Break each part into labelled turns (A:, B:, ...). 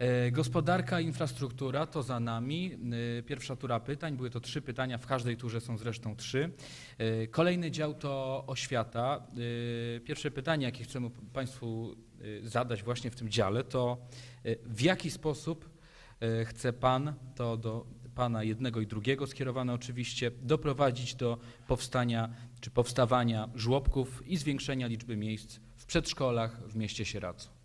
A: E, Gospodarka, infrastruktura to za nami. E, Pierwsza tura pytań, były to trzy pytania, w każdej turze są zresztą trzy. E, Kolejny dział to oświata. Pierwsze pytanie, jakie chcemy Państwu zadać właśnie w tym dziale, to w jaki sposób chce Pan, to do Pana jednego i drugiego skierowane oczywiście, doprowadzić do powstania czy powstawania żłobków i zwiększenia liczby miejsc w przedszkolach w mieście Sieradzu.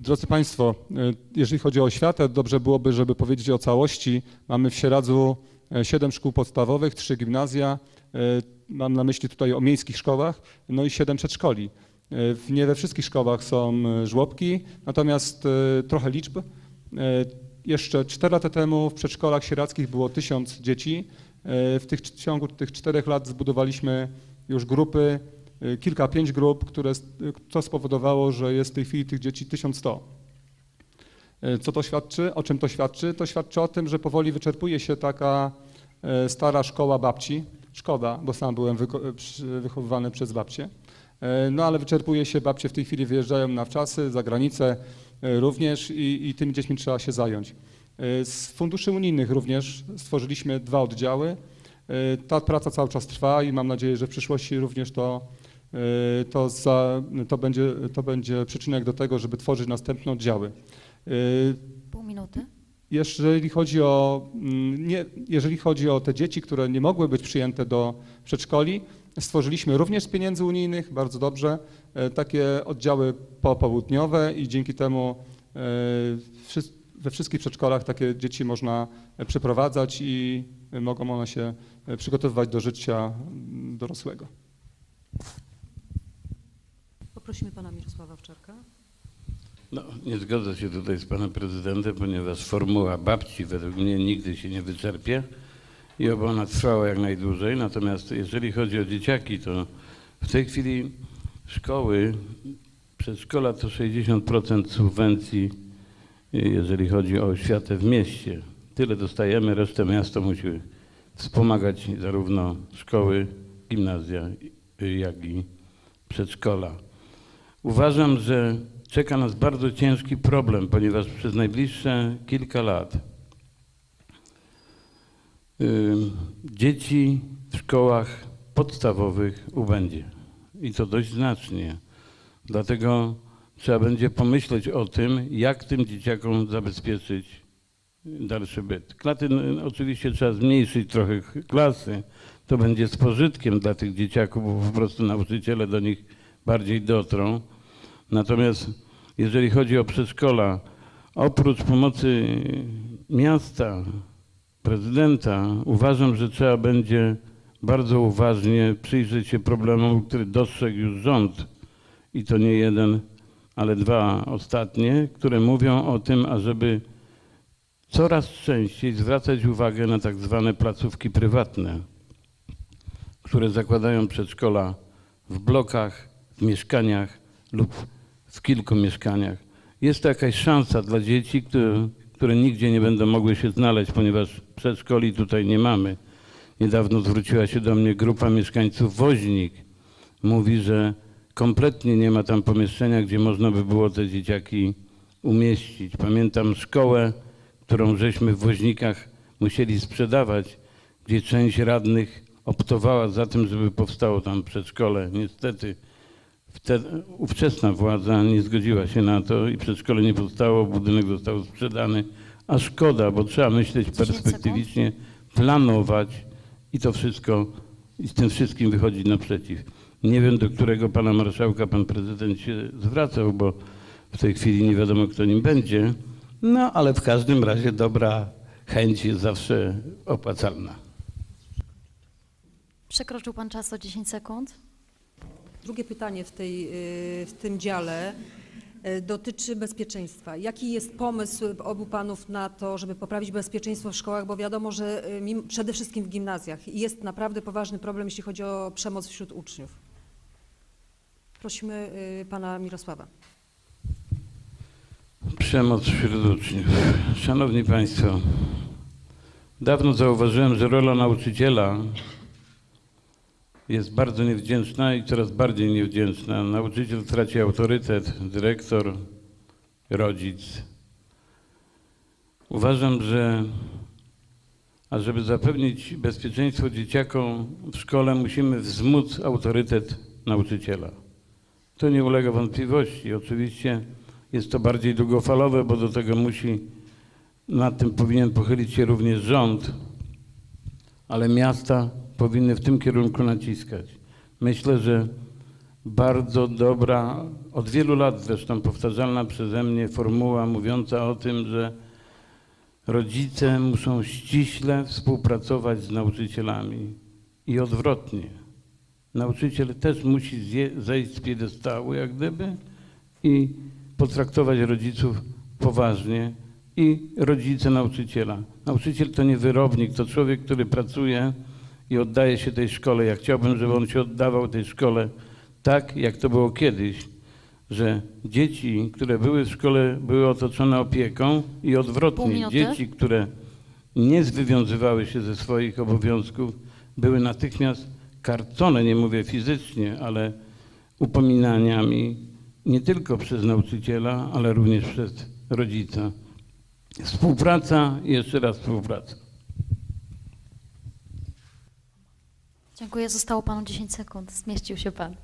B: Drodzy Państwo, e, jeżeli chodzi o oświatę, dobrze byłoby, żeby powiedzieć o całości. Mamy w Sieradzu e, siedem szkół podstawowych, trzy gimnazja, e, mam na myśli tutaj o miejskich szkołach, no i siedem przedszkoli. Nie we wszystkich szkołach są żłobki, natomiast trochę liczb. Jeszcze cztery lata temu w przedszkolach sierackich było tysiąc dzieci. W tych, w ciągu tych czterech lat zbudowaliśmy już grupy, kilka, pięć grup, które, co spowodowało, że jest w tej chwili tych dzieci 1100. E, Co to świadczy? O czym to świadczy? To świadczy o tym, że powoli wyczerpuje się taka e, stara szkoła babci. Szkoda, bo sam byłem wychowywany przez babcię. E, No ale wyczerpuje się, babcie w tej chwili wyjeżdżają na wczasy, za granicę e, również i, i tymi dziećmi trzeba się zająć. Z funduszy unijnych również stworzyliśmy dwa oddziały. Ta praca cały czas trwa i mam nadzieję, że w przyszłości również to, to, za, to, będzie, to będzie przyczynek do tego, żeby tworzyć następne oddziały. E,
C: Pół minuty.
B: jeżeli chodzi o, mm, nie, jeżeli chodzi o te dzieci, które nie mogły być przyjęte do przedszkoli, stworzyliśmy również z pieniędzy unijnych, bardzo dobrze, e, takie oddziały popołudniowe i dzięki temu we wszystkich przedszkolach takie dzieci można przeprowadzać i mogą one się przygotowywać do życia mm, dorosłego.
D: Poprosimy pana Mirosława Wczarka.
E: No, nie zgodzę się tutaj z panem prezydentem, ponieważ formuła babci według mnie nigdy się nie wyczerpie i oby ona trwała jak najdłużej. Natomiast jeżeli chodzi o dzieciaki, to w tej chwili szkoły, przedszkola to 60% subwencji, jeżeli chodzi o oświatę w mieście. Tyle dostajemy, resztę miasto musi wspomagać zarówno szkoły, gimnazja, jak i przedszkola. Uważam, że czeka nas bardzo ciężki problem, ponieważ przez najbliższe kilka lat ym, dzieci w szkołach podstawowych ubędzie. I to dość znacznie. Dlatego trzeba będzie pomyśleć o tym, jak tym dzieciakom zabezpieczyć dalszy byt. Klaty n- oczywiście trzeba zmniejszyć trochę ch- klasy. To będzie z pożytkiem dla tych dzieciaków, bo po prostu nauczyciele do nich bardziej dotrą. Natomiast jeżeli chodzi o przedszkola, oprócz pomocy miasta, prezydenta, uważam, że trzeba będzie bardzo uważnie przyjrzeć się problemom, który dostrzegł już rząd i to nie jeden, ale dwa ostatnie, które mówią o tym, ażeby coraz częściej zwracać uwagę na tak zwane placówki prywatne, które zakładają przedszkola w blokach, mieszkaniach lub w kilku mieszkaniach. Jest to jakaś szansa dla dzieci, które, które nigdzie nie będą mogły się znaleźć, ponieważ przedszkoli tutaj nie mamy. Niedawno zwróciła się do mnie grupa mieszkańców Woźnik. Mówi, że kompletnie nie ma tam pomieszczenia, gdzie można by było te dzieciaki umieścić. Pamiętam szkołę, którą żeśmy w Woźnikach musieli sprzedawać, gdzie część radnych optowała za tym, żeby powstało tam przedszkole. Niestety wtedy, ówczesna władza nie zgodziła się na to i przedszkole nie powstało, budynek został sprzedany. A szkoda, bo trzeba myśleć
C: 10 sekund.
E: perspektywicznie, planować i to wszystko, i z tym wszystkim wychodzić naprzeciw. Nie wiem, do którego pana marszałka pan prezydent się zwracał, bo w tej chwili nie wiadomo, kto nim będzie. No, ale w każdym razie dobra chęć jest zawsze opłacalna.
C: Przekroczył pan czas o 10 sekund.
D: Drugie pytanie w, tej, y, w tym dziale y, dotyczy bezpieczeństwa. Jaki jest pomysł obu panów na to, żeby poprawić bezpieczeństwo w szkołach, bo wiadomo, że y, przede wszystkim w gimnazjach jest naprawdę poważny problem, jeśli chodzi o przemoc wśród uczniów. Prosimy pana Mirosława.
E: Przemoc wśród uczniów. Szanowni Państwo, dawno zauważyłem, że rola nauczyciela jest bardzo niewdzięczna i coraz bardziej niewdzięczna. Nauczyciel traci autorytet, dyrektor, rodzic. Uważam, że ażeby zapewnić bezpieczeństwo dzieciakom w szkole, musimy wzmóc autorytet nauczyciela. To nie ulega wątpliwości. Oczywiście jest to bardziej długofalowe, bo do tego musi, nad tym powinien pochylić się również rząd, ale miasta powinny w tym kierunku naciskać. Myślę, że bardzo dobra, od wielu lat zresztą powtarzalna przeze mnie formuła mówiąca o tym, że rodzice muszą ściśle współpracować z nauczycielami i odwrotnie. Nauczyciel też musi zje, zejść z piedestału, jak gdyby, i potraktować rodziców poważnie i rodzice nauczyciela. Nauczyciel to nie wyrobnik, to człowiek, który pracuje i oddaje się tej szkole. Ja chciałbym, żeby on się oddawał tej szkole tak, jak to było kiedyś, że dzieci, które były w szkole, były otoczone opieką i odwrotnie. Dzieci, które nie wywiązywały się ze swoich obowiązków, były natychmiast karcone, nie mówię fizycznie, ale upominaniami nie tylko przez nauczyciela, ale również przez rodzica. Współpraca i jeszcze raz współpraca.
C: Dziękuję. Zostało panu 10 sekund. Zmieścił się pan.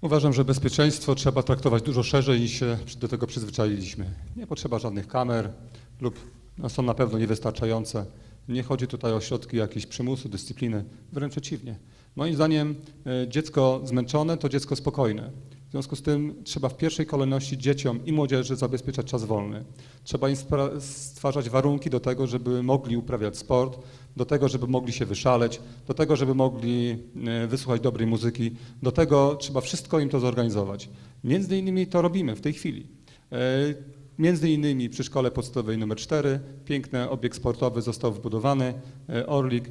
B: Uważam, że bezpieczeństwo trzeba traktować dużo szerzej niż się do tego przyzwyczailiśmy. Nie potrzeba żadnych kamer lub no, są na pewno niewystarczające. Nie chodzi tutaj o środki jakieś przymusu, dyscypliny, wręcz przeciwnie. Moim zdaniem e, dziecko zmęczone to dziecko spokojne. W związku z tym trzeba w pierwszej kolejności dzieciom i młodzieży zabezpieczać czas wolny. Trzeba im stwarzać warunki do tego, żeby mogli uprawiać sport, do tego, żeby mogli się wyszaleć, do tego, żeby mogli e, wysłuchać dobrej muzyki. Do tego trzeba wszystko im to zorganizować. Między innymi to robimy w tej chwili. E, Między innymi przy szkole podstawowej nr 4 piękny obiekt sportowy został wybudowany, e, Orlik.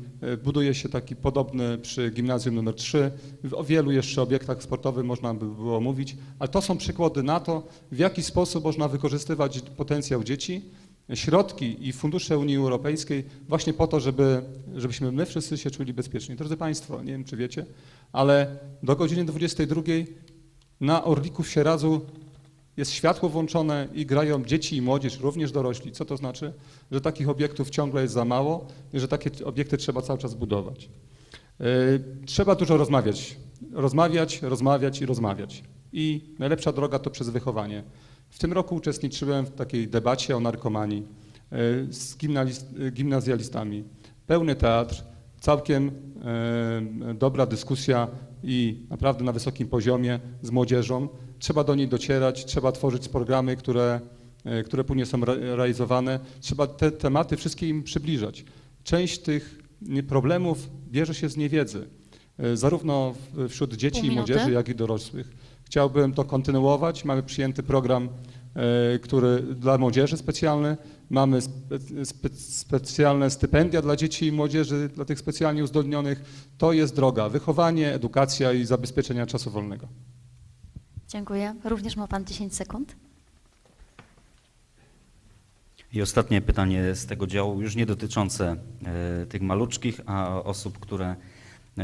B: Buduje się taki podobny przy gimnazjum nr 3. O wielu jeszcze obiektach sportowych można by było mówić, ale to są przykłady na to, w jaki sposób można wykorzystywać potencjał dzieci, środki i fundusze Unii Europejskiej właśnie po to, żeby, żebyśmy my wszyscy się czuli bezpiecznie. Drodzy Państwo, nie wiem czy wiecie, ale do godziny 22 na Orliku w Sieradzu jest światło włączone i grają dzieci i młodzież, również dorośli. Co to znaczy? Że takich obiektów ciągle jest za mało i że takie obiekty trzeba cały czas budować. Yy, Trzeba dużo rozmawiać. Rozmawiać, rozmawiać i rozmawiać. I najlepsza droga to przez wychowanie. W tym roku uczestniczyłem w takiej debacie o narkomanii yy, z gimnazjalistami. Pełny teatr, całkiem yy, dobra dyskusja i naprawdę na wysokim poziomie z młodzieżą. Trzeba do niej docierać, trzeba tworzyć programy, które, e, które później są re- realizowane. Trzeba te tematy wszystkie im przybliżać. Część tych problemów bierze się z niewiedzy, e, zarówno wśród dzieci i młodzieży, jak i dorosłych. Chciałbym to kontynuować. Mamy przyjęty program, e, który dla młodzieży specjalny. Mamy spe, spe, specjalne stypendia dla dzieci i młodzieży, dla tych specjalnie uzdolnionych. To jest droga. Wychowanie, edukacja i zabezpieczenia czasu wolnego.
C: Dziękuję. Również ma pan 10 sekund.
F: I ostatnie pytanie z tego działu, już nie dotyczące e, tych maluczkich, a osób, które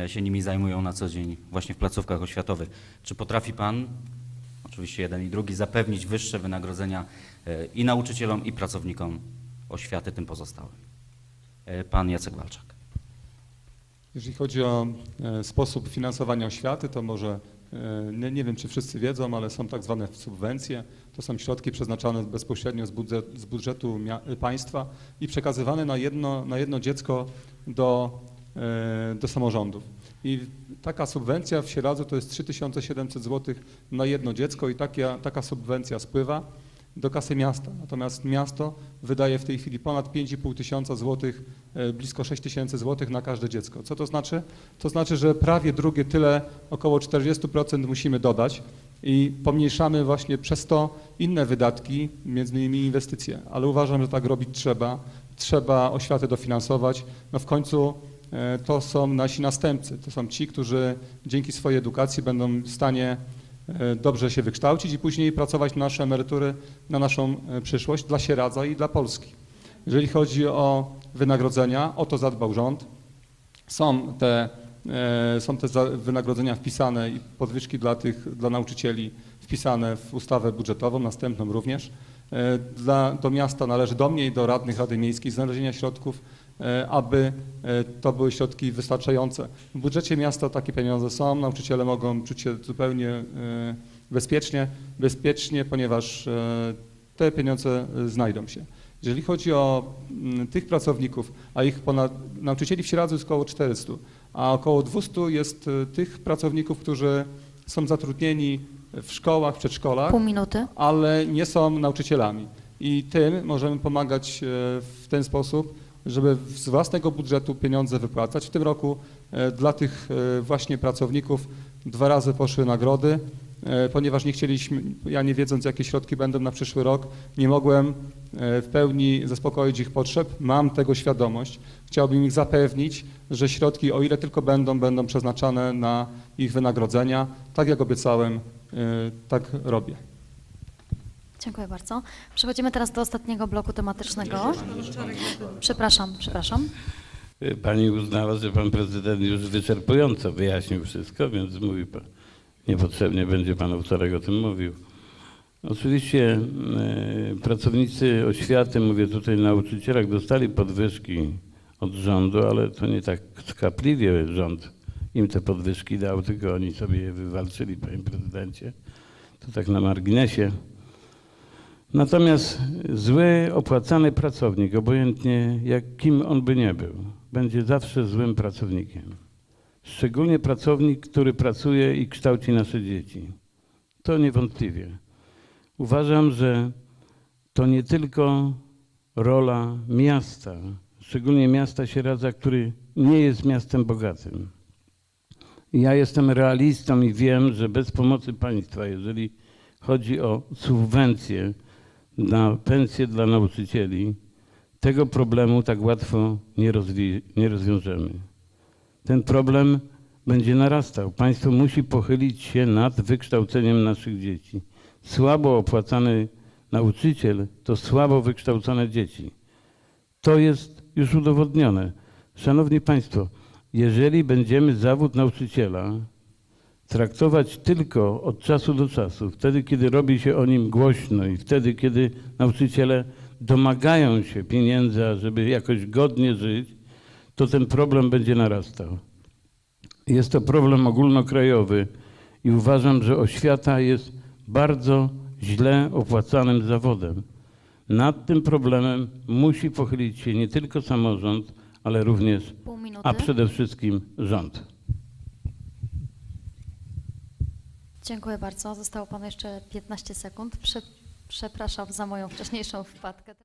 F: się nimi zajmują na co dzień właśnie w placówkach oświatowych. Czy potrafi Pan, oczywiście jeden i drugi, zapewnić wyższe wynagrodzenia e, i nauczycielom, i pracownikom oświaty, tym pozostałym? E, Pan Jacek Walczak.
B: Jeżeli chodzi o e, sposób finansowania oświaty, to może e, nie, nie wiem, czy wszyscy wiedzą, ale są tak zwane subwencje. To są środki przeznaczane bezpośrednio z, z budżetu państwa i przekazywane na jedno, na jedno dziecko do, e, do samorządów. I taka subwencja w Sieradzu to jest 3700 zł na jedno dziecko i taka, taka subwencja spływa do kasy miasta. Natomiast miasto wydaje w tej chwili ponad 5,5 tysiąca złotych, e, blisko 6 tysięcy złotych na każde dziecko. Co to znaczy? To znaczy, że prawie drugie tyle, około 40% musimy dodać i pomniejszamy właśnie przez to inne wydatki, między innymi inwestycje. Ale uważam, że tak robić trzeba. Trzeba oświatę dofinansować. No w końcu e, to są nasi następcy. To są ci, którzy dzięki swojej edukacji będą w stanie e, dobrze się wykształcić i później pracować na nasze emerytury, na naszą e, przyszłość dla Sieradza i dla Polski. Jeżeli chodzi o wynagrodzenia, o to zadbał rząd. Są te, e, są te wynagrodzenia wpisane i podwyżki dla tych, dla nauczycieli wpisane w ustawę budżetową, następną również. E, Dla, do miasta należy, do mnie i do radnych Rady Miejskiej znalezienia środków, e, aby e, to były środki wystarczające. W budżecie miasta takie pieniądze są, nauczyciele mogą czuć się zupełnie e, bezpiecznie, bezpiecznie, ponieważ e, te pieniądze e, znajdą się. Jeżeli chodzi o tych pracowników, a ich ponad, nauczycieli w Sieradzu jest około 400, a około 200 jest e, tych pracowników, którzy są zatrudnieni w szkołach, w przedszkolach, ale nie są nauczycielami. I tym możemy pomagać e, w ten sposób, żeby z własnego budżetu pieniądze wypłacać. W tym roku e, dla tych e, właśnie pracowników dwa razy poszły nagrody, e, ponieważ nie chcieliśmy, ja nie wiedząc jakie środki będą na przyszły rok, nie mogłem w pełni zaspokoić ich potrzeb. Mam tego świadomość. Chciałbym ich zapewnić, że środki, o ile tylko będą, będą przeznaczane na ich wynagrodzenia. Tak jak obiecałem, tak robię.
C: Dziękuję bardzo. Przechodzimy teraz do ostatniego bloku tematycznego. Przepraszam, przepraszam.
E: Pani uznała, że pan prezydent już wyczerpująco wyjaśnił wszystko, więc mówi pan, niepotrzebnie będzie pan wczoraj o tym mówił. Oczywiście e, pracownicy oświaty, mówię tutaj nauczycielach, dostali podwyżki od rządu, ale to nie tak skapliwie rząd im te podwyżki dał, tylko oni sobie je wywalczyli, panie prezydencie. To tak na marginesie. Natomiast zły, opłacany pracownik, obojętnie jak kim on by nie był, będzie zawsze złym pracownikiem. Szczególnie pracownik, który pracuje i kształci nasze dzieci. To niewątpliwie. Uważam, że to nie tylko rola miasta, szczególnie miasta Sieradza, który nie jest miastem bogatym. Ja jestem realistą i wiem, że bez pomocy państwa, jeżeli chodzi o subwencje na pensje dla nauczycieli, tego problemu tak łatwo nie, nie rozwiążemy. Ten problem będzie narastał. Państwo musi pochylić się nad wykształceniem naszych dzieci. Słabo opłacany nauczyciel to słabo wykształcone dzieci. To jest już udowodnione. Szanowni Państwo, jeżeli będziemy zawód nauczyciela traktować tylko od czasu do czasu, wtedy kiedy robi się o nim głośno i wtedy kiedy nauczyciele domagają się pieniędzy, żeby jakoś godnie żyć, to ten problem będzie narastał. Jest to problem ogólnokrajowy i uważam, że oświata jest bardzo źle opłacanym zawodem. Nad tym problemem musi pochylić się nie tylko samorząd, ale również, a przede wszystkim rząd.
C: Dziękuję bardzo. Zostało panu jeszcze 15 sekund. Prze- przepraszam za moją wcześniejszą wpadkę.